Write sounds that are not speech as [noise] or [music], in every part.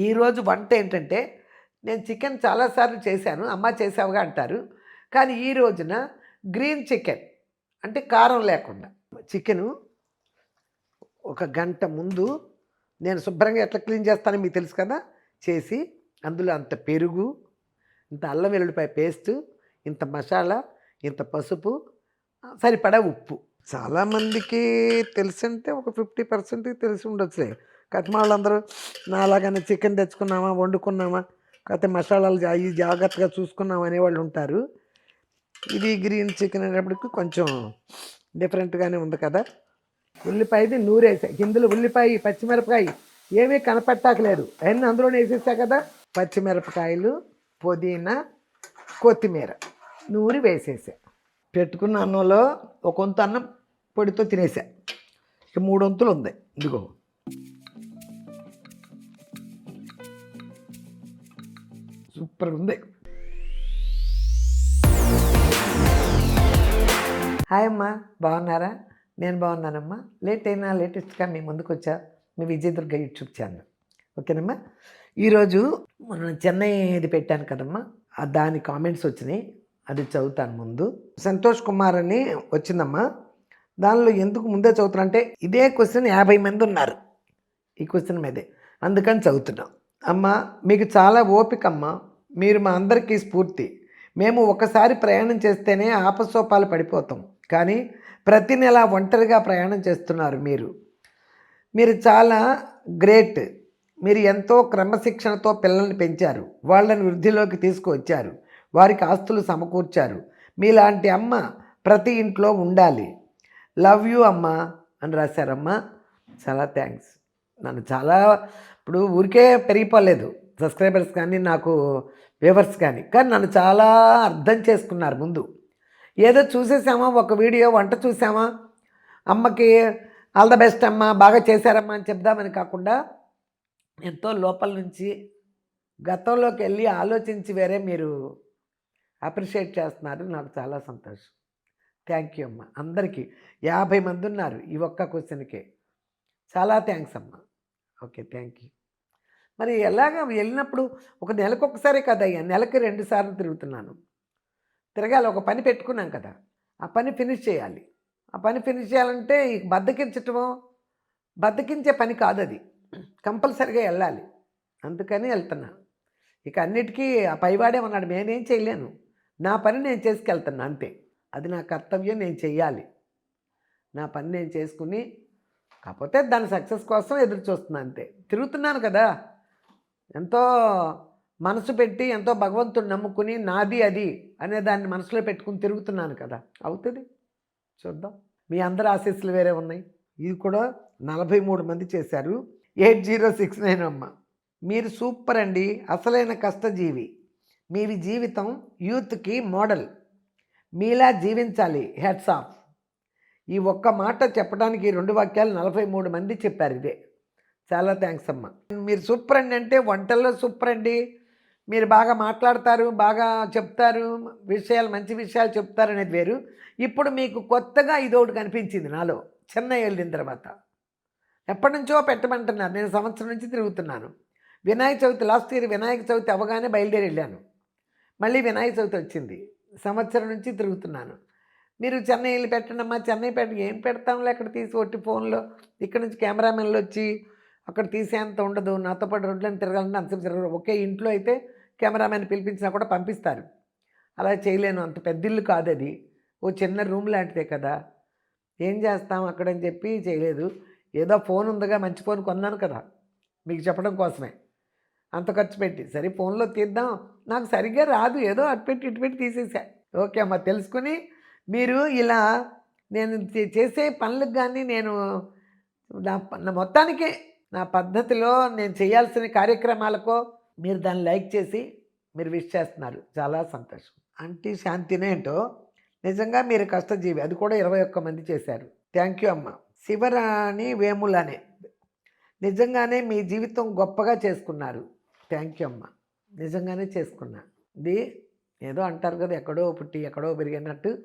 ఈరోజు వంట ఏంటంటే నేను చికెన్ చాలాసార్లు చేశాను అమ్మ చేసావుగా అంటారు. కానీ ఈ రోజున గ్రీన్ చికెన్ అంటే కారం లేకుండా. చికెను ఒక గంట ముందు నేను శుభ్రంగా ఎట్లా క్లీన్ చేస్తానో మీకు తెలుసు కదా? చేసి అందులో అంత పెరుగు ఇంత అల్లం వెల్లుల్లిపాయ పేస్ట్ ఇంత మసాలా ఇంత పసుపు సరిపడా ఉప్పు. చాలామందికి తెలిసింటే ఒక ఫిఫ్టీ పర్సెంట్కి తెలిసి ఉండొచ్చులే. కట్మ వాళ్ళందరూ నాలాగానే చికెన్ తెచ్చుకున్నామా వండుకున్నామా కాకపోతే మసాలాలు అవి జాగ్రత్తగా చూసుకున్నాం అనేవాళ్ళు ఉంటారు. ఇది గ్రీన్ చికెన్ అనేటప్పటికి కొంచెం డిఫరెంట్గానే ఉంది కదా. ఉల్లిపాయది నూరేసా గిందులు ఉల్లిపాయ పచ్చిమిరపకాయ ఏమీ కనపట్టాకలేదు అవన్నీ అందులోనే వేసేసా కదా. పచ్చిమిరపకాయలు పుదీనా కొత్తిమీర నూరి వేసేసా. పెట్టుకున్న అన్నంలో ఒక వంతు అన్నం పొడితో తినేసా. ఇక మూడు వంతులు ఉంది. ఇదిగో. సూపర్ ఉంది. హాయ్ అమ్మా బాగున్నారా? నేను బాగున్నానమ్మా. లేట్ అయినా లేటెస్ట్గా మీ ముందుకు వచ్చా మీ విజయదుర్గ యూట్యూబ్ ఛానల్. ఓకేనమ్మా? ఈరోజు మనం చెన్నై ఇది పెట్టాను కదమ్మా. దాని కామెంట్స్ వచ్చినాయి. అది చదువుతాను ముందు. సంతోష్ కుమార్ అని వచ్చిందమ్మా. దానిలో ఎందుకు ముందే చదువుతున్నా అంటే ఇదే క్వశ్చన్ యాభై మంది ఉన్నారు. ఈ క్వశ్చన్ మీదే. అందుకని చదువుతున్నాం. అమ్మ మీకు చాలా ఓపిక అమ్మ మీరు మా అందరికీ స్ఫూర్తి. మేము ఒకసారి ప్రయాణం చేస్తేనే ఆపసోపాలు పడిపోతాం. కానీ ప్రతి నెల ఒంటరిగా ప్రయాణం చేస్తున్నారు మీరు. మీరు చాలా గ్రేట్. మీరు ఎంతో క్రమశిక్షణతో పిల్లల్ని పెంచారు. వాళ్ళని వృద్ధిలోకి తీసుకువచ్చారు. వారికి ఆస్తులు సమకూర్చారు. మీలాంటి అమ్మ ప్రతి ఇంట్లో ఉండాలి. లవ్ యూ అమ్మ అని రాశారమ్మా. చాలా థ్యాంక్స్. నన్ను చాలా ఇప్పుడు ఊరికే పెరిగిపోలేదు. సబ్స్క్రైబర్స్ కానీ నాకు వ్యూవర్స్ కానీ. కానీ నన్ను చాలా అర్థం చేసుకున్నారు ముందు. ఏదో చూసేసామా? ఒక వీడియో వంట చూసామా? అమ్మకి ఆల్ ద బెస్ట్ అమ్మ బాగా చేశారమ్మా అని చెప్దామని కాకుండా ఎంతో లోపల నుంచి గతంలోకి వెళ్ళి ఆలోచించి వేరే మీరు అప్రిషియేట్ చేస్తున్నారు. నాకు చాలా సంతోషం. థ్యాంక్ యూ అమ్మ. అందరికీ యాభై మంది ఉన్నారు ఈ ఒక్క క్వశ్చన్కే. చాలా థ్యాంక్స్ అమ్మ. Okay thank you. మరి ఎలాగ వెళ్ళినప్పుడు ఒక నెలకు ఒకసారి కదా అయ్యా నెలకి రెండు సార్లు తిరుగుతున్నాను. తిరగాలి ఒక పని పెట్టుకున్నాం కదా ఆ పని ఫినిష్ చేయాలి. ఆ పని ఫినిష్ చేయాలంటే ఈ బద్దకించటమో బద్దకించే పని కాదు అది కంపల్సరిగా వెళ్ళాలి. అందుకని వెళ్తున్నా. ఇక అన్నిటికీ ఆ పైవాడే ఉన్నాడు నేనేం చేయలేను. నా పని నేను చేసుకెళ్తున్నా అంతే. అది నా కర్తవ్యం నేను చెయ్యాలి. నా పని నేను చేసుకుని కాకపోతే దాని సక్సెస్ కోసం ఎదురు చూస్తున్నా అంతే. తిరుగుతున్నాను కదా. ఎంతో మనసు పెట్టి ఎంతో భగవంతుడు నమ్ముకుని నాది అది అనే దాన్ని మనసులో పెట్టుకుని తిరుగుతున్నాను కదా. అవుతుంది? చూద్దాం. మీ అందరి ఆశీస్సులు వేరే ఉన్నాయి. ఇది కూడా నలభై మూడు మంది చేశారు. ఎయిట్ జీరో సిక్స్ నైన్ అమ్మ. మీరు సూపర్ అండి. అసలైన కష్టజీవి. మీవి జీవితం యూత్కి మోడల్. మీలా జీవించాలి. హెడ్స్ ఆఫ్ ఈ ఒక్క మాట చెప్పడానికి రెండు వాక్యాలు నలభై మూడు మంది చెప్పారు ఇదే. చాలా థ్యాంక్స్ అమ్మ. మీరు సూపర్ అండి అంటే వంటల్లో సూపర్ అండి మీరు బాగా మాట్లాడతారు బాగా చెప్తారు విషయాలు మంచి విషయాలు చెప్తారు అనేది వేరు. ఇప్పుడు మీకు కొత్తగా ఇదొకటి కనిపించింది నాలో చెన్నై వెళ్ళిన తర్వాత. ఎప్పటి నుంచో పెట్టమంటున్నారు. నేను సంవత్సరం నుంచి తిరుగుతున్నాను. వినాయక చవితి లాస్ట్ ఇయర్ వినాయక చవితి అవగానే బయలుదేరి వెళ్ళాను. మళ్ళీ వినాయక చవితి వచ్చింది. సంవత్సరం నుంచి తిరుగుతున్నాను. మీరు చెన్నై వెళ్ళి పెట్టండమ్మా చెన్నై పెట్ట ఏం పెడతాంలే అక్కడ తీసి ఒట్టి ఫోన్లో? ఇక్కడ నుంచి కెమెరామెన్లు వచ్చి అక్కడ తీసేంత ఉండదు నాతో పాటు రోడ్లను తిరగాలంటే అంతసేపు తిరగరు ఒకే ఇంట్లో అయితే కెమెరామెన్ పిలిపించినా కూడా పంపిస్తారు. అలా చేయలేను అంత పెద్ద ఇల్లు కాదు అది ఓ చిన్న రూమ్ లాంటిదే కదా. ఏం చేస్తాం అక్కడని చెప్పి చేయలేదు. ఏదో ఫోన్ ఉందిగా మంచి ఫోన్ కొన్నాను కదా. మీకు చెప్పడం కోసమే. అంత ఖర్చు పెట్టి. సరే ఫోన్లో తీద్దాం. నాకు సరిగ్గా రాదు. ఏదో అటు పెట్టి ఇటు పెట్టి తీసేసా. ఓకే అమ్మ తెలుసుకుని మీరు ఇలా నేను చే- చేసే పనులకు కానీ నేను నా నా మొత్తానికే నా పద్ధతిలో నేను చేయాల్సిన కార్యక్రమాలకో మీరు దాన్ని లైక్ చేసి మీరు విష్ చేస్తున్నారు. చాలా సంతోషం. అంటే శాంతినేంటో నిజంగా మీరు కష్టజీవి. అది కూడా ఇరవై ఒక్క మంది చేశారు. థ్యాంక్ యూ అమ్మ. శివరాణి వేములనే. నిజంగానే మీ జీవితం గొప్పగా చేసుకున్నారు. థ్యాంక్ యూ అమ్మ. నిజంగానే చేసుకున్నా. ఇది ఏదో అంటారు కదా ఎక్కడో పుట్టి ఎక్కడో పెరిగినట్టు.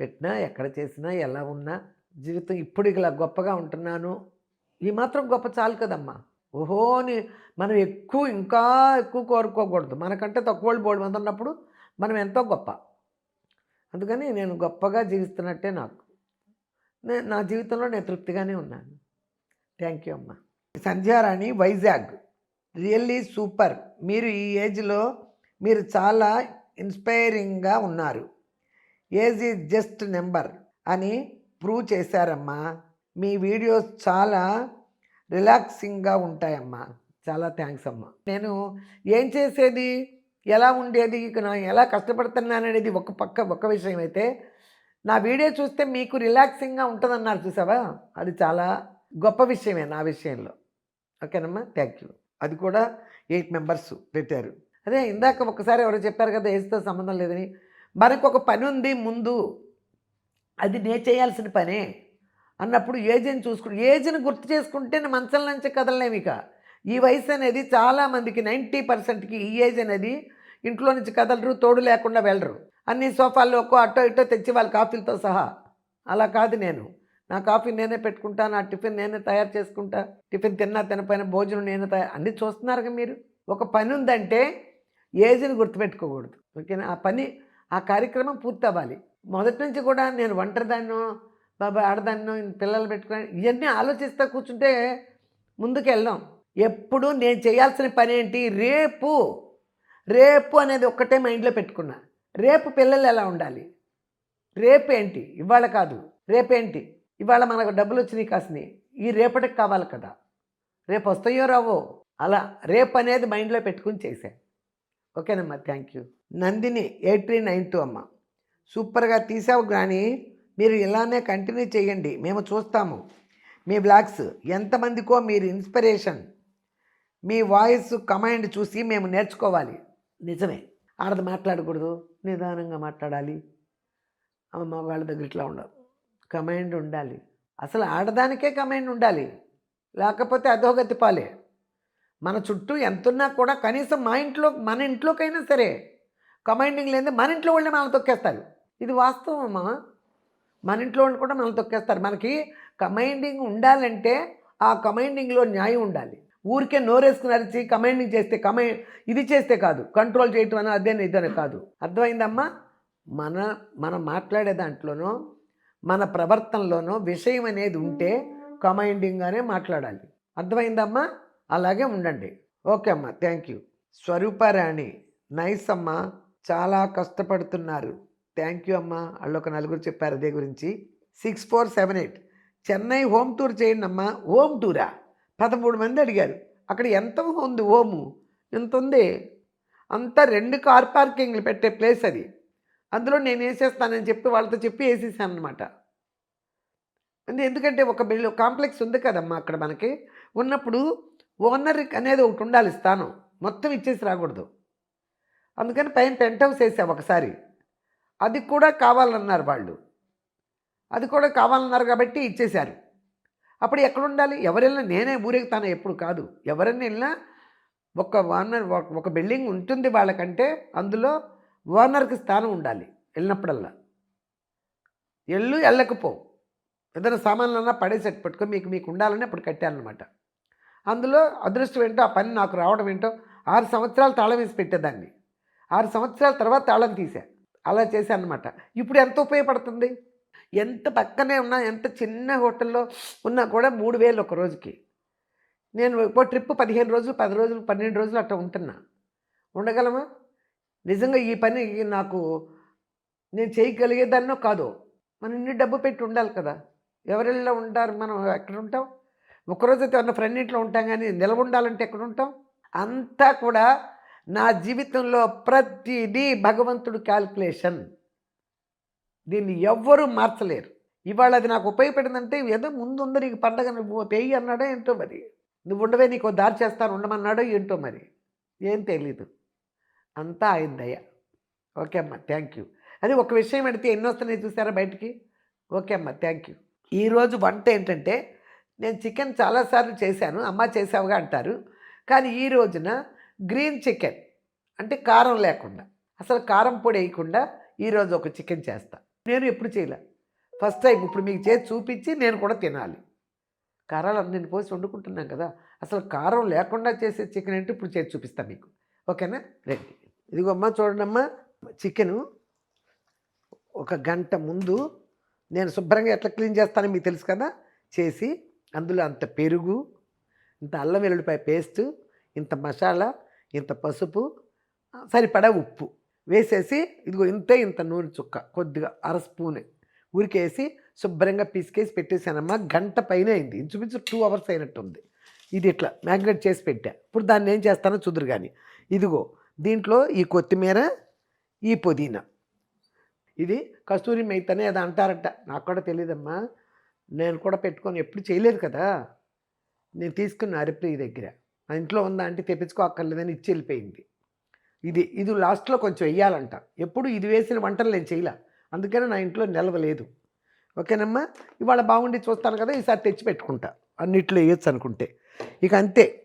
పెట్టినా ఎక్కడ చేసినా ఎలా ఉన్నా జీవితం ఇప్పుడు ఇలా గొప్పగా ఉంటున్నాను. ఈ మాత్రం గొప్ప చాలు కదమ్మా. ఓహో అని మనం ఎక్కువ ఇంకా ఎక్కువ కోరుకోకూడదు. మనకంటే తక్కువ వాళ్ళు బోల్డ్ మంది ఉన్నప్పుడు మనం ఎంతో గొప్ప. అందుకని నేను గొప్పగా జీవిస్తున్నట్టే నాకు. నేను నా జీవితంలో నేను తృప్తిగానే ఉన్నాను. థ్యాంక్ యూ అమ్మ. సంధ్యారాణి వైజాగ్. Really super. మీరు ఈ ఏజ్లో మీరు చాలా ఇన్స్పైరింగ్గా ఉన్నారు. ఏజ్ ఈజ్ జస్ట్ నెంబర్ అని ప్రూవ్ చేశారమ్మా. మీ వీడియోస్ చాలా రిలాక్సింగ్గా ఉంటాయమ్మా. చాలా థ్యాంక్స్ అమ్మా. నేను ఏం చేసేది? ఎలా ఉండేది? ఇక నా ఎలా కష్టపడుతున్నాను అనేది ఒక పక్క ఒక విషయం అయితే నా వీడియో చూస్తే మీకు రిలాక్సింగ్గా ఉంటుందన్నారు చూసావా? అది చాలా గొప్ప విషయమే నా విషయంలో. ఓకేనమ్మా? Thank you. అది కూడా ఎయిట్ మెంబర్స్ పెట్టారు. అదే ఇందాక ఒకసారి ఎవరో చెప్పారు కదా ఏజ్తో సంబంధం లేదని. మనకు ఒక పని ఉంది ముందు. అది నే చేయాల్సిన పనే. అన్నప్పుడు ఏజ్ని చూసుకుంటు ఏజ్ని గుర్తు చేసుకుంటే మంచం నుంచి కదలలేము ఇక. ఈ వయసు అనేది చాలామందికి నైంటీ పర్సెంట్కి ఈ ఏజ్ అనేది ఇంట్లో నుంచి కదలరు తోడు లేకుండా వెళ్ళరు. అన్ని సోఫాల్లో ఒక్కో అటో ఇటో తెచ్చి వాళ్ళ కాఫీలతో సహా. అలా కాదు నేను. నా కాఫీ నేనే పెట్టుకుంటా నా టిఫిన్ నేనే తయారు చేసుకుంటా. టిఫిన్ తిన్నా తినపోయిన భోజనం నేనే తయారు అన్నీ చూస్తున్నారుగా మీరు. ఒక పని ఉందంటే ఏజ్ని గుర్తుపెట్టుకోకూడదు. ఓకేనా? ఆ పని ఆ కార్యక్రమం పూర్తి అవ్వాలి మొదటి నుంచి కూడా నేను ఒంటరిదాన్నో బాబా ఆడదాన్ని పిల్లలు పెట్టుకుని ఇవన్నీ ఆలోచిస్తూ కూర్చుంటే ముందుకు వెళ్ళాం ఎప్పుడు నేను చేయాల్సిన పని ఏంటి? రేపు. రేపు అనేది ఒక్కటే మైండ్లో పెట్టుకున్నా. రేపు పిల్లలు ఎలా ఉండాలి? రేపు ఏంటి? ఇవాళ కాదు. రేపేంటి ఇవాళ మనకు డబ్బులు వచ్చినాయి కాసినాయి ఈ రేపటికి కావాలి కదా. రేపు వస్తాయో రావో? అలా రేపు అనేది మైండ్లో పెట్టుకుని చేశాను ఓకేనమ్మా thank you. Nandini eight three nine two అమ్మ. సూపర్గా తీసావు కానీ మీరు ఇలానే కంటిన్యూ చేయండి. మేము చూస్తాము. మీ బ్లాగ్స్ ఎంతమందికో మీరు ఇన్స్పిరేషన్. మీ వాయిస్ కమాండ్ చూసి మేము నేర్చుకోవాలి. నిజమే. ఆడది మాట్లాడకూడదు. నిదానంగా మాట్లాడాలి. అమ్మ వాళ్ళ దగ్గర ఇట్లా ఉండవు కమాండ్ ఉండాలి. అసలు ఆడదానికే కమాండ్ ఉండాలి. లేకపోతే అధోగతి పాలే. మన చుట్టూ ఎంతున్నా కూడా కనీసం మా ఇంట్లో మన ఇంట్లోకైనా సరే కమాండింగ్ లేని మన ఇంట్లో వాళ్ళే మనల్ని తొక్కేస్తారు. ఇది వాస్తవం అమ్మా. మన ఇంట్లో కూడా మనల్ని తొక్కేస్తారు. మనకి కమైండింగ్ ఉండాలంటే ఆ కమైండింగ్లో న్యాయం ఉండాలి. ఊరికే నోరేసుకుని అరిచి కమైండింగ్ చేస్తే కమై ఇది చేస్తే కాదు కంట్రోల్ చేయటం అని అదే ఇదనే కాదు. అర్థమైందమ్మా? మన మనం మాట్లాడే దాంట్లోనో మన ప్రవర్తనలోనో విషయం అనేది ఉంటే కమైండింగ్గానే మాట్లాడాలి. అర్థమైందమ్మా? అలాగే ఉండండి. ఓకే అమ్మా థ్యాంక్ యూ స్వరూపారాణి నైస్ అమ్మా చాలా కష్టపడుతున్నారు. థ్యాంక్ యూ అమ్మా. వాళ్ళు ఒక నలుగురు చెప్పారు అదే గురించి. Six four seven eight Chennai home tour చేయండి అమ్మా. హోమ్ టూరా? పదమూడు మంది అడిగారు. అక్కడ ఎంత ఉంది హోము ఎంత ఉంది? అంతా రెండు కార్ పార్కింగ్లు పెట్టే ప్లేస్ అది. అందులో నేను వేసేస్తానని చెప్పి వాళ్ళతో చెప్పి వేసేసాను అనమాట ఎందుకంటే ఒక బిల్లు కాంప్లెక్స్ ఉంది కదమ్మా అక్కడ మనకి. ఉన్నప్పుడు ఓనర్ అనేది ఒకటి ఉండాలి స్థానం. మొత్తం ఇచ్చేసి రాకూడదు. అందుకని పైన పెంట్ హౌస్ వేసాం ఒకసారి. అది కూడా కావాలన్నారు వాళ్ళు. అది కూడా కావాలన్నారు కాబట్టి ఇచ్చేశారు. అప్పుడు ఎక్కడుండాలి? ఎవరెళ్ళినా నేనే ఊరెగుతాను ఎప్పుడు కాదు. ఎవరైనా వెళ్ళినా ఒక ఓనర్ ఒక బిల్డింగ్ ఉంటుంది వాళ్ళకంటే అందులో ఓనర్కి స్థానం ఉండాలి వెళ్ళినప్పుడల్లా. ఎల్లు వెళ్ళకపో ఏదైనా సామాన్లన్నా పడేసేట్టు పెట్టుకో మీకు మీకు ఉండాలని అప్పుడు కట్టానమాట అందులో అదృష్టం ఏంటో ఆ పని నాకు రావడం ఏంటో ఆరు సంవత్సరాలు తాళం వేసి పెట్టేదాన్ని. ఆరు సంవత్సరాల తర్వాత తాళం తీశాను అలా చేశాను అనమాట ఇప్పుడు ఎంత ఉపయోగపడుతుంది? ఎంత పక్కనే ఉన్నా ఎంత చిన్న హోటల్లో ఉన్నా కూడా మూడు వేలు ఒక రోజుకి. నేను ఒక ట్రిప్ పదిహేను రోజులు పది రోజులు పన్నెండు రోజులు అట్లా ఉంటున్నా. ఉండగలమా? నిజంగా ఈ పని నాకు నేను చేయగలిగేదాన్నో కాదో. మనం ఇన్ని డబ్బు పెట్టి ఉండాలి కదా. ఎవరిలో ఉంటారు? మనం ఎక్కడ ఉంటాం? ఒకరోజు అయితే ఉన్న ఫ్రెండ్ ఇంట్లో ఉంటాం కానీ నిలవ ఉండాలంటే ఎక్కడ ఉంటాం? అంతా కూడా నా జీవితంలో ప్రతిదీ భగవంతుడు క్యాల్కులేషన్. దీన్ని ఎవ్వరూ మార్చలేరు. ఇవాళ అది నాకు ఉపయోగపడిందంటే ఏదో ముందు నీకు పండగ నువ్వు పెయ్యి అన్నాడో ఏంటో మరి. నువ్వు ఉండవే నీకు దారి చేస్తాను ఉండమన్నాడో ఏంటో మరి. ఏం తెలీదు. అంతా ఆయన దయ. ఓకే అమ్మ థ్యాంక్ యూ. అది ఒక విషయం పెడితే ఎన్ని వస్తున్నాయి చూసారా బయటికి? ఓకే అమ్మ థ్యాంక్ యూ. ఈరోజు వంట ఏంటంటే నేను చికెన్ చాలాసార్లు చేశాను అమ్మ చేసావుగా అంటారు. కానీ ఈ రోజున గ్రీన్ చికెన్ అంటే కారం లేకుండా. అసలు కారం పొడి వేయకుండా ఈరోజు ఒక చికెన్ చేస్తా. నేను ఎప్పుడు చేయలే. ఫస్ట్ టైం ఇప్పుడు మీకు చేసి చూపించి నేను కూడా తినాలి. కారాలు నేను పోసి వండుకుంటున్నాం కదా. అసలు కారం లేకుండా చేసే చికెన్ ఏంటి ఇప్పుడు చేసి చూపిస్తాను మీకు. ఓకేనా? రెడీ. ఇదిగో అమ్మా చూడండమ్మా చికెను ఒక గంట ముందు నేను శుభ్రంగా ఎట్లా క్లీన్ చేస్తానో మీకు తెలుసు కదా. చేసి అందులో అంత పెరుగు ఇంత అల్లం వెల్లుల్లిపాయ పేస్ట్ ఇంత మసాలా ఇంత పసుపు సరిపడా ఉప్పు. వేసేసి ఇదిగో ఇంతే ఇంత నూనె చుక్క కొద్దిగా అర స్పూన్. ఉరికేసి శుభ్రంగా పిసికేసి పెట్టేశానమ్మా. గంట పైన అయింది. ఇంచుమించు టూ అవర్స్ అయినట్టుంది. ఇది ఇట్లా మ్యాగ్నెట్ చేసి పెట్టా. ఇప్పుడు దాన్ని ఏం చేస్తానో చూదురు కానీ ఇదిగో దీంట్లో ఈ కొత్తిమీర ఈ పుదీనా. ఇది కస్తూరి మెయితనే అది అంటారట. నాకు కూడా తెలియదమ్మా నేను కూడా పెట్టుకొని ఎప్పుడు చేయలేదు కదా. నేను తీసుకున్న హరిప్రియ దగ్గర. నా ఇంట్లో ఉందా అంటే తెప్పించుకో అక్కర్లేదని ఇచ్చి వెళ్ళిపోయింది. ఇది ఇది లాస్ట్లో కొంచెం వెయ్యాలంట. ఎప్పుడు ఇది వేసిన వంటలు నేను చేయలే. అందుకని నా ఇంట్లో నిలవలేదు. ఓకేనమ్మా? ఇవాళ బాగుండి చూస్తాను కదా ఈసారి తెచ్చి పెట్టుకుంటా. అన్నిట్లో వేయొచ్చు అనుకుంటే. ఇక అంతే.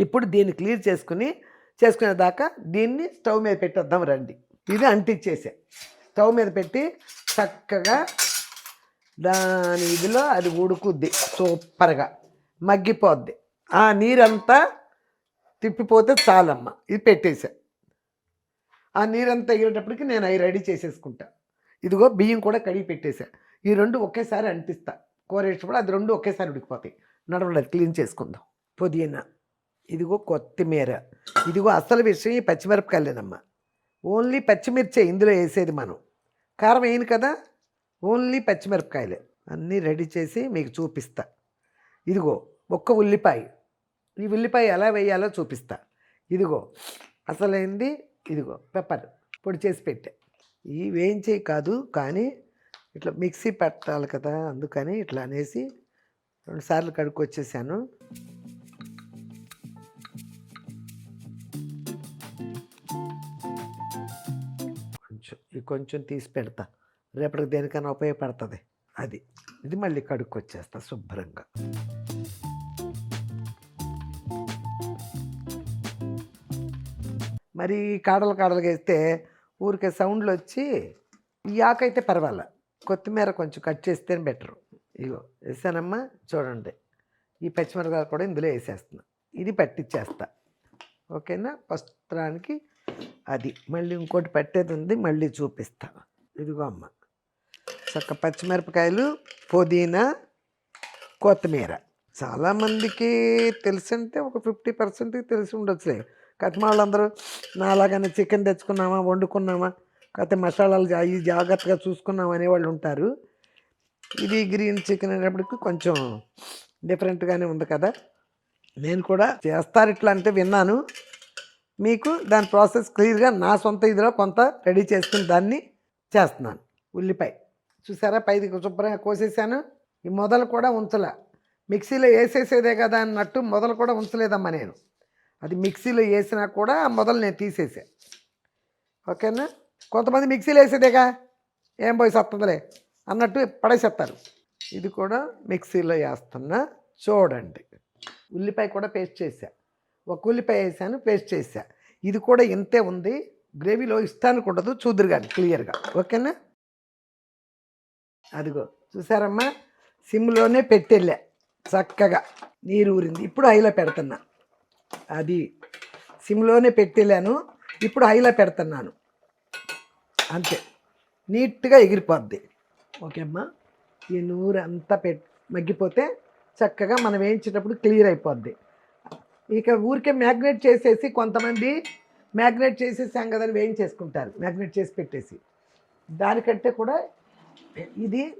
ఇప్పుడు దీన్ని క్లియర్ చేసుకుని చేసుకునేదాకా దీన్ని స్టవ్ మీద పెట్టేద్దాం రండి. ఇది అంటించేసే స్టవ్ మీద పెట్టి చక్కగా దాని ఇదిలో అది ఉడుకుద్ది. సూపర్గా. మగ్గిపోద్ది. ఆ నీరంతా తిప్పిపోతే చాలమ్మ. ఇది పెట్టేశా. ఆ నీరంతా ఎగిరేటప్పటికి నేను అవి రెడీ చేసేసుకుంటా. ఇదిగో బియ్యం కూడా కడిగి పెట్టేశా. ఈ రెండు ఒకేసారి అంటిస్తా. కూరేసినప్పుడు అది రెండు ఒకేసారి ఉడికిపోతాయి. నడవడం క్లీన్ చేసుకుందాం. పుదీనా ఇదిగో కొత్తిమీర. ఇదిగో అసలు విషయం ఈ పచ్చిమిరపకాయలేనమ్మా ఓన్లీ పచ్చిమిర్చే ఇందులో వేసేది మనం. కారం వేయను కదా? ఓన్లీ పచ్చిమిరపకాయలే. అన్నీ రెడీ చేసి మీకు చూపిస్తా. ఇదిగో ఒక్క ఉల్లిపాయ. ఈ ఉల్లిపాయ ఎలా వేయాలో చూపిస్తా. ఇదిగో అసలైంది ఇదిగో పెప్పర్ పొడి చేసి పెట్టే. ఈ వేయించే కాదు కానీ ఇట్లా మిక్సీ పెట్టాలి కదా అందుకని ఇట్లా అనేసి రెండుసార్లు కడుక్కొచ్చేసాను. కొంచెం ఈ కొంచెం తీసి పెడతా. రేపటికి దేనికైనా ఉపయోగపడుతుంది. అది ఇది మళ్ళీ కడుక్కొచ్చేస్తా శుభ్రంగా. మరి కాడలు కాడలుగా వేస్తే ఊరికే సౌండ్లు వచ్చి ఈ పర్వాలే. కొత్తిమీర కొంచెం కట్ చేస్తేనే బెటరు. ఇగో వేసానమ్మా చూడండి. ఈ పచ్చిమిరపకాయలు కూడా ఇందులో వేసేస్తున్నా. ఇది పట్టించేస్తా ఓకేనా? వస్త్రానికి అది. మళ్ళీ ఇంకోటి పట్టేది ఉంది మళ్ళీ చూపిస్తా. ఇదిగో అమ్మ. చక్క పచ్చిమిరపకాయలు పుదీనా కొత్తిమీర. చాలామందికి తెలిసింటే ఒక ఫిఫ్టీ పర్సెంట్కి తెలిసి ఉండొచ్చులే. కత్మ వాళ్ళందరూ నాలాగానే చికెన్ తెచ్చుకున్నామా వండుకున్నామా కాకపోతే మసాలాలు అవి జాగ్రత్తగా చూసుకున్నాం అనేవాళ్ళు ఉంటారు. ఇది గ్రీన్ చికెన్ అనేటప్పటికి కొంచెం డిఫరెంట్గానే ఉంది కదా. నేను కూడా చేస్తారు ఇట్లా అంటే విన్నాను. మీకు దాని ప్రాసెస్ క్లియర్గా నా సొంత ఇదిలో కొంత రెడీ చేసుకుని దాన్ని చేస్తున్నాను. ఉల్లిపాయ. చూసారా? పైది శుభ్రంగా కోసేసాను. ఈ మొదలు కూడా ఉంచలే. మిక్సీలో వేసేసేదే కదా అన్నట్టు మొదలు కూడా ఉంచలేదమ్మా నేను. అది మిక్సీలో వేసినా కూడా మొదలు నేను తీసేసా. ఓకేనా? కొంతమంది మిక్సీలో వేసేదేగా? ఏం పోయి సత్తుందిలే? అన్నట్టు పడేసేస్తారు. ఇది కూడా మిక్సీలో వేస్తున్నా చూడండి. ఉల్లిపాయ కూడా పేస్ట్ చేసా. ఒక ఉల్లిపాయ వేసాను పేస్ట్ చేసా. ఇది కూడా ఇంతే ఉంది. గ్రేవీలో ఇష్టానికి ఉండదు చూదురు కానీ క్లియర్గా. ఓకేనా? అదిగో చూసారమ్మా? సిమ్లోనే పెట్టెళ్ళా. చక్కగా. నీరు ఊరింది. ఇప్పుడు హైలో పెడుతున్నా. అది సిమ్లోనే పెట్టేలాను. ఇప్పుడు హైలో పెడుతున్నాను. అంతే. నీట్గా ఎగిరిపోద్ది. ఓకే అమ్మా. ఈ నూరు అంతా పెట్ మగ్గిపోతే చక్కగా మనం వేయించేటప్పుడు క్లియర్ అయిపోద్ది. ఇక ఊరికే మ్యాగ్నేట్ చేసేసి కొంతమంది మ్యాగ్నేట్ చేసేసాం కదా వేయించేసుకుంటారు. మ్యాగ్నేట్ చేసి పెట్టేసి. దానికంటే కూడా ఇది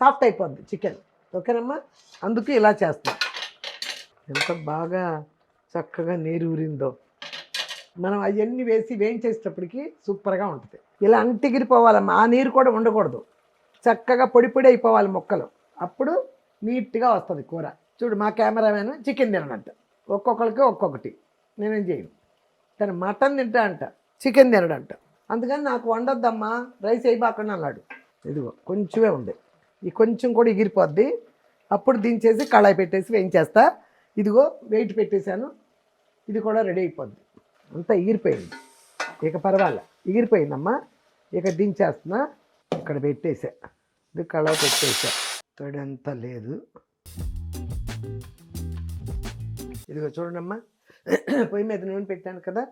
సాఫ్ట్ అయిపోద్ది చికెన్. ఓకేనమ్మా? అందుకు ఇలా చేస్తాం. ఎంత బాగా చక్కగా నీరు ఊరిందో. మనం అవన్నీ వేసి వేయించేసేటప్పటికి సూపర్గా ఉంటుంది. ఇలా అంటిగిరిపోవాలమ్మా. ఆ నీరు కూడా ఉండకూడదు. చక్కగా పొడి పొడి అయిపోవాలి మొక్కలు. అప్పుడు నీట్గా వస్తుంది కూర. చూడు మా కెమెరామెన్ చికెన్ తినడంట ఒక్కొక్కరికి ఒక్కొక్కటి. నేనేం చేయను. తను మటన్ తింటా అంట. చికెన్ తినడంట. అందుకని నాకు వండొద్దమ్మా. రైస్ అయిపోకుండా అన్నాడు. ఇదిగో కొంచెమే ఉంది. ఈ కొంచెం కూడా ఎగిరిపోద్ది. అప్పుడు దించేసి కళాయి పెట్టేసి వేయించేస్తా. ఇదిగో వెయిట్ పెట్టేశాను. ఇది కూడా రెడీ అయిపోద్ది. అంతా ఎగిరిపోయింది ఇక పర్వాలే. ఎగిరిపోయిందమ్మా ఇక దించేస్తున్నా. ఇక్కడ పెట్టేసా. ఇది కళాయి పెట్టేసా. తడంతా లేదు. ఇదిగో చూడండమ్మా. పొయ్యి మీద నూనె పెట్టాను కదా.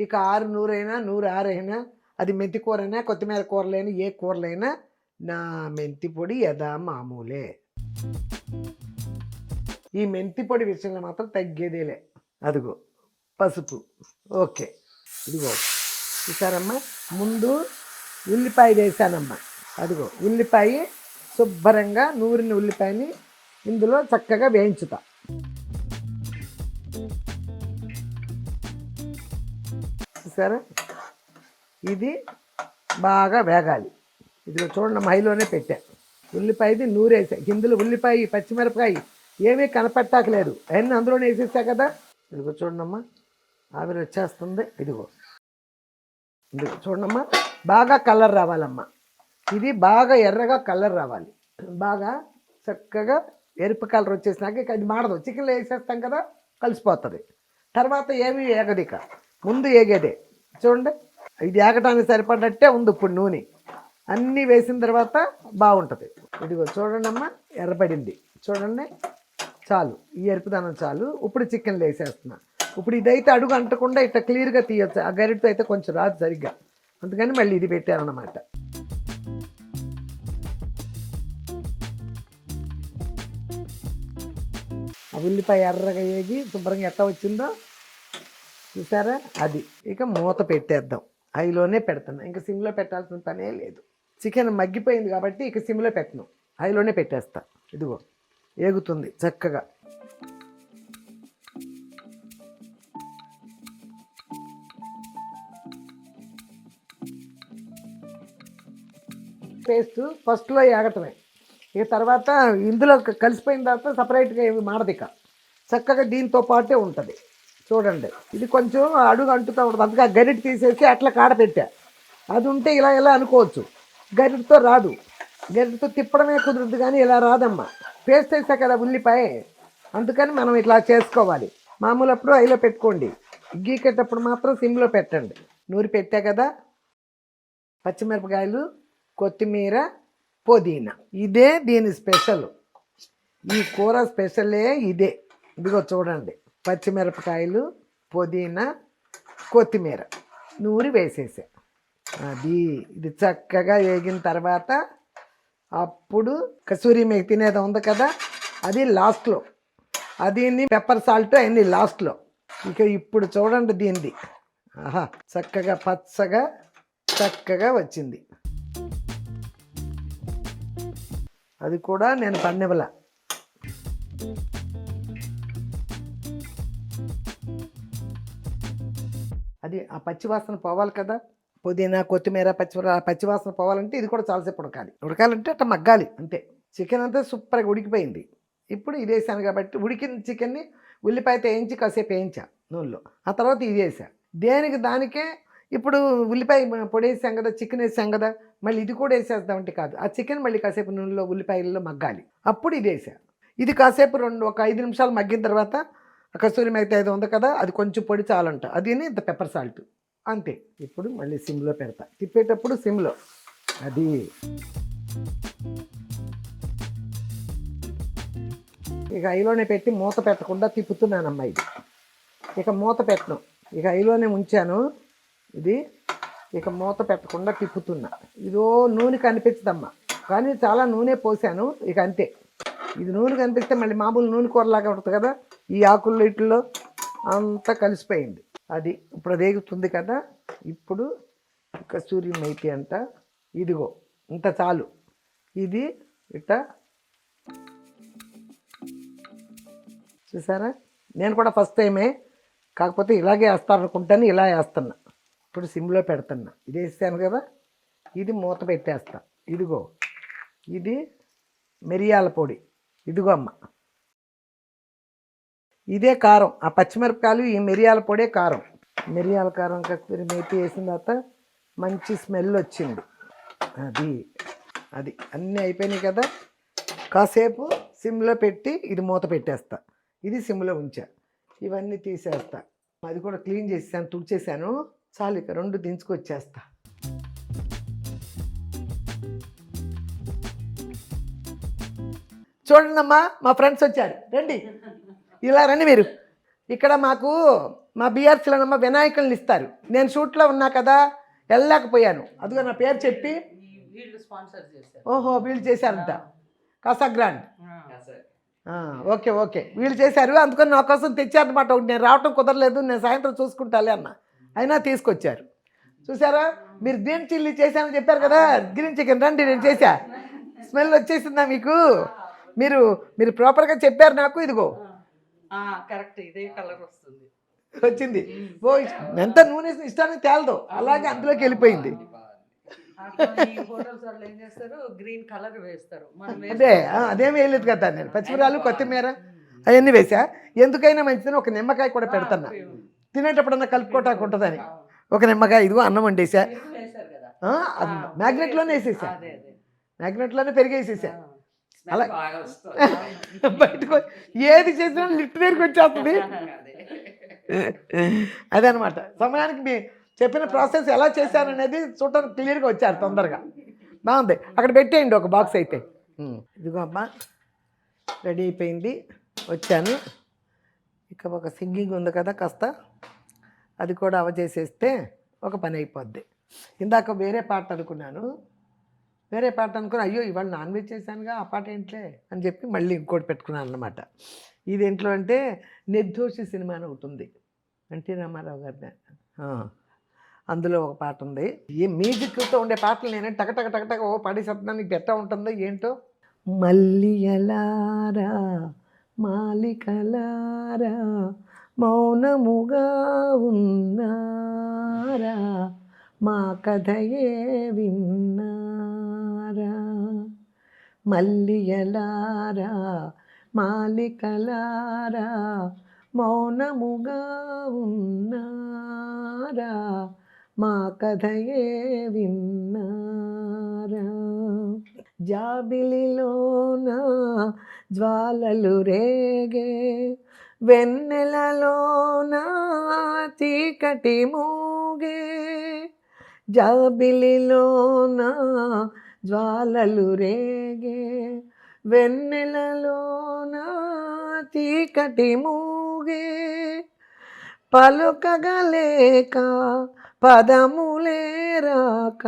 ఇక ఆరు నూరైనా నూరు ఆరైనా అది మెంతి కూరైనా కొత్తిమీర కూరలైనా ఏ కూరలైనా నా మెంతి పొడి యథా మామూలే. ఈ మెంతి పొడి విషయంలో మాత్రం తగ్గేదేలే. అదిగో. పసుపు. ఓకే. ఇదిగో. చూసారమ్మా? ముందు ఉల్లిపాయ వేసానమ్మా. అదిగో. ఉల్లిపాయ శుభ్రంగా నూరిన ఉల్లిపాయని ఇందులో చక్కగా వేయించుతా. చూసారా? ఇది బాగా వేగాలి. ఇదిగో చూడండి మైలోనే పెట్టా. ఉల్లిపాయది నూరేసా. ఇందులో ఉల్లిపాయ పచ్చిమిరపకాయ ఏమీ కనపెట్టాకలేదు అన్నీ అందులోనే వేసేసా కదా? ఇదిగో చూడండమ్మా. ఆవిరి వచ్చేస్తుంది. ఇదిగో. ఇదిగో చూడమ్మా బాగా కలర్ రావాలమ్మా. ఇది బాగా ఎర్రగా కలర్ రావాలి. బాగా చక్కగా ఎరుపు కలర్ వచ్చేసినాక ఇక అది మాడదు. చికెన్లో వేసేస్తాం కదా కలిసిపోతుంది. తర్వాత ఏమీ ఏగదిక ఇక. ముందు ఏగేదే. చూడండి ఇది ఏగటానికి సరిపడట్టే ఉంది ఇప్పుడు నూనె. అన్నీ వేసిన తర్వాత బాగుంటుంది. ఇదిగో చూడండి అమ్మ ఎర్రబడింది. చూడండి చాలు. ఈ ఎరుపుదనం చాలు. ఇప్పుడు చికెన్లు వేసేస్తున్నాను ఇప్పుడు ఇదైతే అడుగు అంటకుండా ఇట్లా క్లియర్గా తీయొచ్చు. ఆ గరిటతో అయితే కొంచెం రాదు సరిగ్గా. అందుకని మళ్ళీ ఇది పెట్టారన్నమాట. ఆ ఉల్లిపాయ ఎర్రగా వేగి శుభ్రంగా ఎట్ట వచ్చిందో చూసారా? అది. ఇక మూత పెట్టేద్దాం. అయిలోనే పెడుతున్నాం. ఇంకా సిమ్లో పెట్టాల్సిన పనే లేదు. చికెన్ మగ్గిపోయింది కాబట్టి ఇక సిమ్లో పెట్టను. అయిలోనే పెట్టేస్తా. ఇదిగో ఏగుతుంది చక్కగా. పేస్ట్ ఫస్ట్లో ఏగటమే. ఇక తర్వాత ఇందులో కలిసిపోయిన తర్వాత సపరేట్గా ఏమి మాడదు ఇక. చక్కగా దీంతో పాటే ఉంటుంది. చూడండి. ఇది కొంచెం అడుగు అంటుతూ ఉంటుంది. అందుకే ఆ గరిట తీసేసి అట్లా కాడపెట్టా. అది ఉంటే ఇలా ఇలా అనుకోవచ్చు. గరిటతో రాదు. గరిటతో తిప్పడమే కుదురుద్ది కానీ ఇలా రాదమ్మా. పేస్ట్ వేసా కదా ఉల్లిపాయ. అందుకని మనం ఇట్లా చేసుకోవాలి. మామూలు అప్పుడు అయిలో పెట్టుకోండి. గీకేటప్పుడు మాత్రం సిమ్లో పెట్టండి. నూరి పెట్టా కదా. పచ్చిమిరపకాయలు కొత్తిమీర పుదీనా. ఇదే దీని స్పెషల్. ఈ కూర స్పెషలే ఇదే. ఇదిగో చూడండి. పచ్చిమిరపకాయలు పుదీనా కొత్తిమీర. నూరి వేసేసా. అది ఇది చక్కగా వేగిన తర్వాత అప్పుడు కసూరి మీకు తినేది ఉంది కదా అది లాస్ట్లో. అది పెప్పర్ సాల్ట్ అయింది లాస్ట్లో. ఇక ఇప్పుడు చూడండి దీనిది. ఆహా చక్కగా పచ్చగా చక్కగా వచ్చింది. అది కూడా నేను పండివ్వలే. అది ఆ పచ్చివాసన పోవాలి కదా. పుదీనా కొత్తిమీర పచ్చిమిర పచ్చివాసన పోవాలంటే ఇది కూడా చాలాసేపు ఉడకాలి. ఉడకాలంటే అట్లా మగ్గాలి అంతే. చికెన్ అంతా సూపర్గా ఉడికిపోయింది. ఇప్పుడు ఇది వేసాను కాబట్టి ఉడికిన చికెన్ని ఉల్లిపాయతో వేయించి కాసేపు వేయించా నూనెలో. ఆ తర్వాత ఇది వేసా. దేనికి దానికే ఇప్పుడు ఉల్లిపాయ పొడి వేసాం కదా చికెన్ వేసాం కదా మళ్ళీ ఇది కూడా వేసేద్దామంటే కాదు. ఆ చికెన్ మళ్ళీ కాసేపు నూనెలో ఉల్లిపాయల్లో మగ్గాలి. అప్పుడు ఇది వేసా ఇది కాసేపు రెండు ఒక ఐదు నిమిషాలు మగ్గిన తర్వాత కస్తూరి మేత ఏదో ఉంది కదా అది కొంచెం పొడి చాలంట. అది ఇంత పెప్పర్ సాల్ట్. అంతే. ఇప్పుడు మళ్ళీ సిమ్లో పెడతా. తిప్పేటప్పుడు సిమ్లో. అది. ఇక ఐలోనే పెట్టి మూత పెట్టకుండా తిప్పుతున్నానమ్మా ఇది. ఇక మూత పెట్టను. ఇక ఐలోనే ఉంచాను. ఇది ఇక మూత పెట్టకుండా తిప్పుతున్నా. ఇదో నూనె కనిపించదమ్మా. కానీ చాలా నూనె పోసాను. ఇక అంతే. ఇది నూనె కనిపిస్తే మళ్ళీ మామూలు నూనె కూరలాగా ఉంటుంది కదా ఈ ఆకుల్లో ఇట్లో అంతా కలిసిపోయింది. అది ఇప్పుడు అది ఎగుతుంది కదా ఇప్పుడు కస్తూరి మైతి అంట. ఇదిగో ఇంత చాలు. ఇది ఇట్ట చూసారా? నేను కూడా ఫస్ట్ టైమే కాకపోతే ఇలాగే వేస్తారనుకుంటాను ఇలా వేస్తున్నా. ఇప్పుడు సిమ్లో పెడుతున్నా. ఇది వేసాను కదా? ఇది మూత పెట్టేస్తా. ఇదిగో. ఇది మిరియాల పొడి. ఇదిగో అమ్మ. ఇదే కారం. ఆ పచ్చిమిరపకాయలు ఈ మిరియాల పొడే కారం. మిరియాల కారం కస్తూరి మేతి వేసిన తర్వాత మంచి స్మెల్ వచ్చింది. అది అది అన్నీ అయిపోయినాయి కదా? కాసేపు సిమ్లో పెట్టి ఇది మూత పెట్టేస్తా. ఇది సిమ్లో ఉంచా. ఇవన్నీ తీసేస్తా. అది కూడా క్లీన్ చేసాను తుడిచేసాను. చాలు ఇక రెండు దించుకొచ్చేస్తా. చూడండి అమ్మా మా ఫ్రెండ్స్ వచ్చారు. రండి. ఇలా రండి మీరు. ఇక్కడ మాకు మా బీఆర్సీలోనమ్మ వినాయకుల్ని ఇస్తారు. నేను షూట్లో ఉన్నా కదా వెళ్ళలేకపోయాను. అదిగో నా పేరు చెప్పి. ఈ వీళ్ళు స్పాన్సర్ చేశారు. ఓహో వీళ్ళు చేశారంట. కసాగ్రాండ్ ఆ. Okay okay. వీళ్ళు చేశారు. అందుకని నా కోసం తెచ్చారనమాట నేను రావటం కుదరలేదు. నేను సాయంత్రం చూసుకుంటాలే అన్న. అయినా తీసుకొచ్చారు. చూసారా? మీరు గ్రీన్ చిల్లీ చేశానని చెప్పారు కదా? గ్రీన్ చికెన్ రండి నేను చేశా. స్మెల్ వచ్చేసిందా మీకు? మీరు మీరు ప్రాపర్గా చెప్పారు నాకు ఇదిగో. కరెక్ట్ ఇదే కలర్ వస్తుంది. వచ్చింది. ఓ ఎంత నూనె వేసిన ఇష్టానికి తేలదు. అలాగే అందులోకి వెళ్ళిపోయింది. గ్రీన్ కలర్ వేస్తారు. అదే అదేం వేయలేదు కదా నేను పచ్చిమిరాలు కొత్తిమీర అవన్నీ వేసా ఎందుకైనా మంచిదని ఒక నిమ్మకాయ కూడా పెడతాను తినేటప్పుడన్నా కలుపుకోటానికి ఉంటుందని ఒక నిమ్మకాయ ఇదిగో అన్నం వండేసా. మ్యాగ్నెట్లోనే వేసేసా. అదే అదే. మ్యాగ్నెట్లోనే పెరిగేసేసా. అలా బాగా వస్తుంది. [laughs] బయటకు ఏది చేసినా లిఫ్ట్ దగ్గరికి వచ్చేస్తుంది. [laughs] అదనమాట. సమయానికి మీ చెప్పిన ప్రాసెస్ ఎలా చేశారనేది చూడటానికి క్లియర్గా వచ్చారు తొందరగా. బాగుంది. అక్కడ పెట్టేయండి ఒక బాక్స్ అయితే. ఇదిగో అమ్మా రెడీ అయిపోయింది. వచ్చాను. ఇక ఒక సింగింగ్ ఉంది కదా కాస్త. అది కూడా అవజేసేస్తే ఒక పని అయిపోద్ది. ఇందాక వేరే పాట అనుకున్నాను. వేరే పాట అనుకుని అయ్యో ఇవాళ నాన్ వెజ్ చేశానుగా ఆ పాట ఏంట్లే? అని చెప్పి మళ్ళీ ఇంకోటి పెట్టుకున్నాను అనమాట ఇది ఏంట్లో అంటే నిర్దోషి సినిమా అని ఒకటి ఉంది. ఎన్టీ రామారావు గారి అందులో ఒక పాట ఉంది. ఏ మ్యూజిక్తో ఉండే పాటలు నేను టకటక టకటక ఓ పాడే శబ్దానికి ఎట్టా ఉంటుందో ఏంటో? మల్లియలారా మాలికలారా మౌనముగా ఉన్నారా? మా కథయే విన్నారా? మల్లియలారా మాలికలారా మౌనముగా ఉన్నారా? మా కథయే విన్నారా? జాబిలిలోన జ్వాలలు రేగే వెన్నెలలోన చీకటి మూగే జాబిలిలోన జ్వాలలు రేగే. వెన్నెలలోన చీకటి మూగే పలుకగలేక పదములేరాక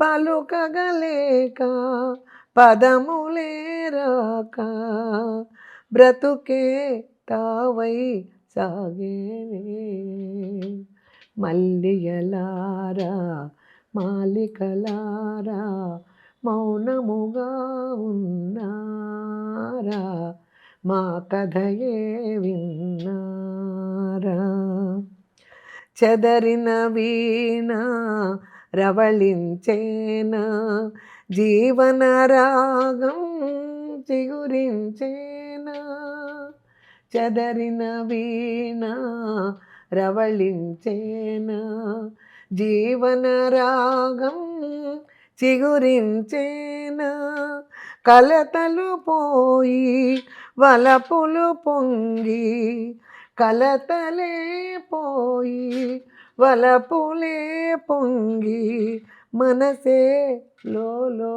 పలుకగలేక పదములేరాక బ్రతుకే తావై సాగేనే మల్లియలారా మాలికలారా మౌనముగా ఉన్నారా మా కథయే విన్నారా? చెదరిన వీణ రవళించేనా జీవన రాగం చిగురించేనా చెదరిన వీణ రవళించేనా? జీవన రాగం చిగురించేనా? కలతలు పోయి వలపులు పొంగి కలతలే పోయి వలపులే పొంగి మనసే లోలో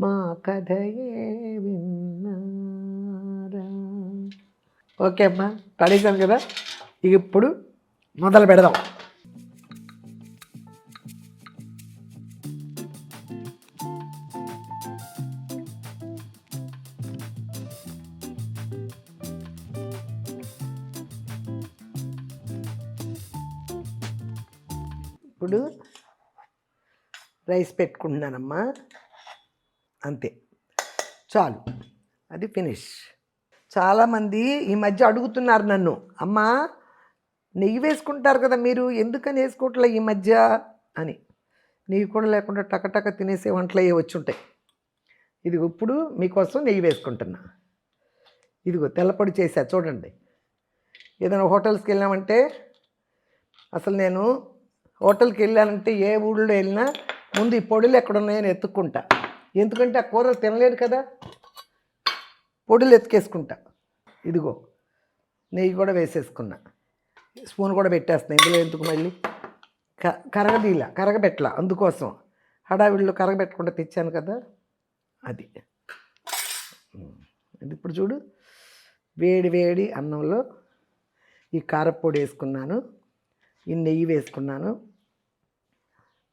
మా కథయే విన్నారా? ఓకే అమ్మా పడేసాను కదా? ఇప్పుడు మొదలు పెడదాం. ఇప్పుడు రైస్ పెట్టుకుంటున్నానమ్మా. అంతే. చాలు. అది ఫినిష్. చాలామంది ఈ మధ్య అడుగుతున్నారు నన్ను అమ్మా నెయ్యి వేసుకుంటారు కదా మీరు ఎందుకని వేసుకోవట్లే ఈ మధ్య? అని. నెయ్యి కూడా లేకుండా టకటక తినేసే వంటలు అయ్యి వచ్చి ఉంటాయి ఇది ఇప్పుడు మీకోసం నెయ్యి వేసుకుంటున్నా. ఇదిగో తెల్లపొడి చేశా చూడండి. ఏదైనా హోటల్స్కి వెళ్ళామంటే అసలు నేను హోటల్కి వెళ్ళానంటే ఏ ఊళ్ళో వెళ్ళినా ముందు ఈ పొడులు ఎక్కడ ఉన్నాయని ఎత్తుక్కుంటా. ఎందుకంటే ఆ కూరలు తినలేను కదా. పొడులు ఎత్తుకేసుకుంటా ఇదిగో నెయ్యి కూడా వేసేసుకున్నా. స్పూన్ కూడా పెట్టేస్తున్నా ఇందులో ఎందుకు మళ్ళీ? క కరగదీల కరగబెట్టల అందుకోసం. హడావిడిలో కరగబెట్టకుండా తెచ్చాను కదా. అది. అది ఇప్పుడు చూడు వేడి వేడి అన్నంలో ఈ కారప్పొడి వేసుకున్నాను ఈ నెయ్యి వేసుకున్నాను.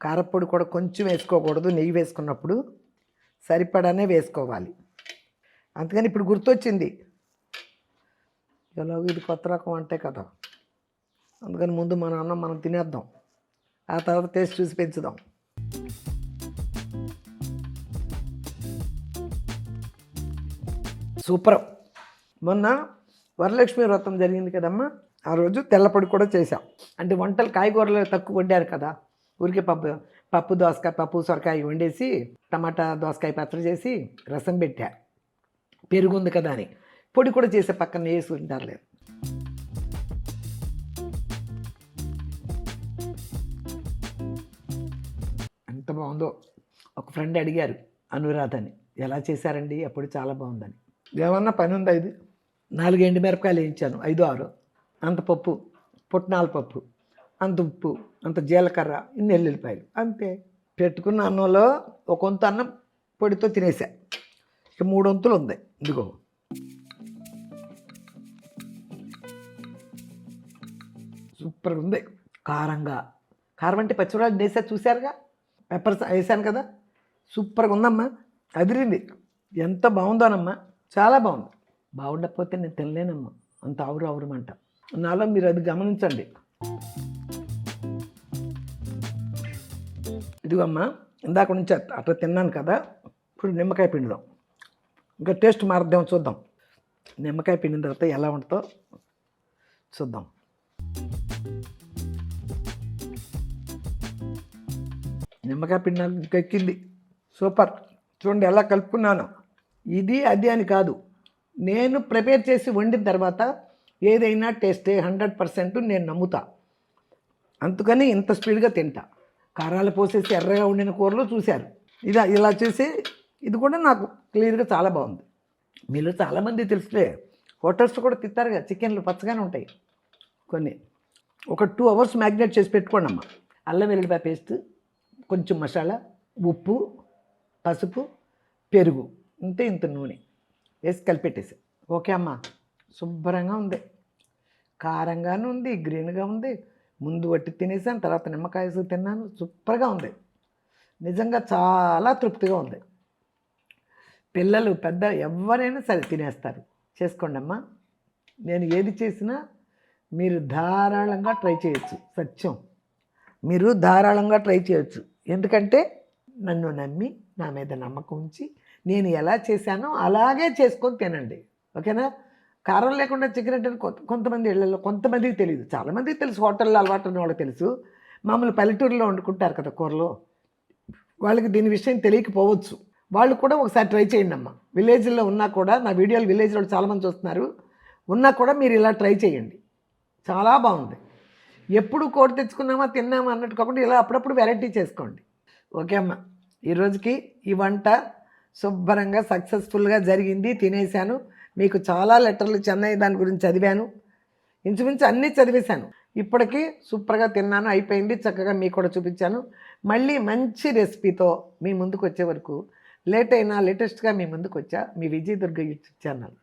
కారప్పొడి కూడా కొంచెం వేసుకోకూడదు నెయ్యి వేసుకున్నప్పుడు. సరిపడానే వేసుకోవాలి. అందుకని ఇప్పుడు గుర్తొచ్చింది. ఎలాగో ఇది కొత్త రకం అంటే కదా. అందుకని ముందు మన అన్నం మనం తినేద్దాం. ఆ తర్వాత టేస్ట్ చూసి పెంచుదాం. సూపర్. మొన్న వరలక్ష్మి వ్రతం జరిగింది కదమ్మా. ఆ రోజు తెల్లపొడి కూడా చేశాం. అంటే వంటలు కాయగూరలు తక్కువ వండారు కదా. ఊరికే పప్పు పప్పు దోసకాయ పప్పు సొరకాయ వండేసి టమాటా దోసకాయ పచ్చడి చేసి రసం పెట్టా. పెరుగుంది కదా అని. పొడి కూడా చేసే పక్కన వేసి ఉంటారులేదు ఎంత బాగుందో. ఒక ఫ్రెండ్ అడిగారు అనురాధ అని ఎలా చేశారండి? అప్పుడు చాలా బాగుందని. ఏమన్నా పని ఉందా ఇది? నాలుగు ఎండు మిరపకాయలు వేయించాను ఐదు ఆరు. అంత పప్పు పుట్నాల పప్పు. అంత ఉప్పు అంత జీలకర్ర ఇన్ని ఎల్లుల్లిపాయలు. అంతే. పెట్టుకున్న అన్నంలో ఒక వంతు అన్నం పొడితో తినేసా. ఇక మూడు వంతులు ఉంది. ఇదిగో. సూపర్ ఉంది. కారంగా. కారం అంటే పచ్చిమిరాలు వేసా చూశారుగా? పెప్పర్ వేసాను కదా. సూపర్గా ఉందమ్మా. అదిరింది. ఎంత బాగుందోనమ్మా చాలా బాగుంది. బాగుండకపోతే నేను తినలేనమ్మా. అంత ఆవురు ఆవురమంట నాలో మీరు అది గమనించండి. ఇదిగమ్మా ఇందాక నుంచి అట్లా తిన్నాను కదా ఇప్పుడు నిమ్మకాయ పిండుదాం ఇంకా టేస్ట్ మారుద్దాం చూద్దాం. నిమ్మకాయ పిండిన తర్వాత ఎలా ఉంటుందో చూద్దాం. నిమ్మకాయ పిండి నాకు ఇంకా ఎక్కింది. సూపర్. చూడండి ఎలా కలుపుకున్నాను. ఇది అది అని కాదు. నేను ప్రిపేర్ చేసి వండిన తర్వాత ఏదైనా టేస్టే హండ్రెడ్ పర్సెంట్ నేను నమ్ముతా. అందుకని ఇంత స్పీడ్గా తింటా. కారాలు పోసేసి ఎర్రగా ఉండిన కూరలు చూశారు. ఇలా ఇలా చేసి ఇది కూడా నాకు క్లియర్గా చాలా బాగుంది. మీలో చాలామంది తెలుసులే హోటల్స్ కూడా తిత్తారుగా చికెన్లు పచ్చగానే ఉంటాయి. కొన్ని. ఒక టూ అవర్స్ మ్యాగ్నేట్ చేసి పెట్టుకోండి అమ్మ. అల్లం వెల్లిపాయ పేస్ట్ కొంచెం మసాలా ఉప్పు పసుపు పెరుగు. ఇంతే ఇంత నూనె. వేసి కలిపెట్టేసి ఓకే అమ్మా. శుభ్రంగా ఉంది. కారంగానే ఉంది గ్రీన్గా ఉంది. ముందు వట్టి తినేసాను తర్వాత నిమ్మకాయ తిన్నాను. సూపర్గా ఉంది. నిజంగా చాలా తృప్తిగా ఉంది. పిల్లలు పెద్ద ఎవరైనా సరే తినేస్తారు. చేసుకోండి అమ్మా. నేను ఏది చేసినా మీరు ధారాళంగా ట్రై చేయొచ్చు. సత్యం. మీరు ధారాళంగా ట్రై చేయొచ్చు. ఎందుకంటే నన్ను నమ్మి నా మీద నమ్మకం ఉంచి నేను ఎలా చేశానో అలాగే చేసుకొని తినండి. ఓకేనా? కారం లేకుండా చికెన్ అంటే కొంత కొంతమంది ఇళ్ళల్లో కొంతమందికి తెలియదు చాలామందికి తెలుసు. హోటల్లో అలవాటు ఉన్న వాళ్ళకి తెలుసు. మామూలు పల్లెటూరులో వండుకుంటారు కదా కూరలో. వాళ్ళకి దీని విషయం తెలియకపోవచ్చు. వాళ్ళు కూడా ఒకసారి ట్రై చేయండి అమ్మ. విలేజ్లో ఉన్నా కూడా నా వీడియోలు విలేజ్లో చాలామంది చూస్తున్నారు. ఉన్నా కూడా మీరు ఇలా ట్రై చేయండి. చాలా బాగుంది. ఎప్పుడు కోడి తెచ్చుకున్నామా తిన్నామా అన్నట్టు కాకుండా ఇలా అప్పుడప్పుడు వెరైటీ చేసుకోండి. ఓకే అమ్మ. ఈరోజుకి ఈ వంట శుభ్రంగా సక్సెస్ఫుల్గా జరిగింది. తినేశాను. మీకు చాలా లెటర్లు చెన్నై దాని గురించి చదివాను. ఇంచుమించు అన్నీ చదివేశాను. ఇప్పటికీ సూపర్గా తిన్నాను అయిపోయింది చక్కగా మీకు కూడా చూపించాను. మళ్ళీ మంచి రెసిపీతో మీ ముందుకు వచ్చే వరకు లేట్ అయినా లేటెస్ట్గా మీ ముందుకు వచ్చా. మీ విజయ్ దుర్గ యూట్యూబ్ ఛానల్.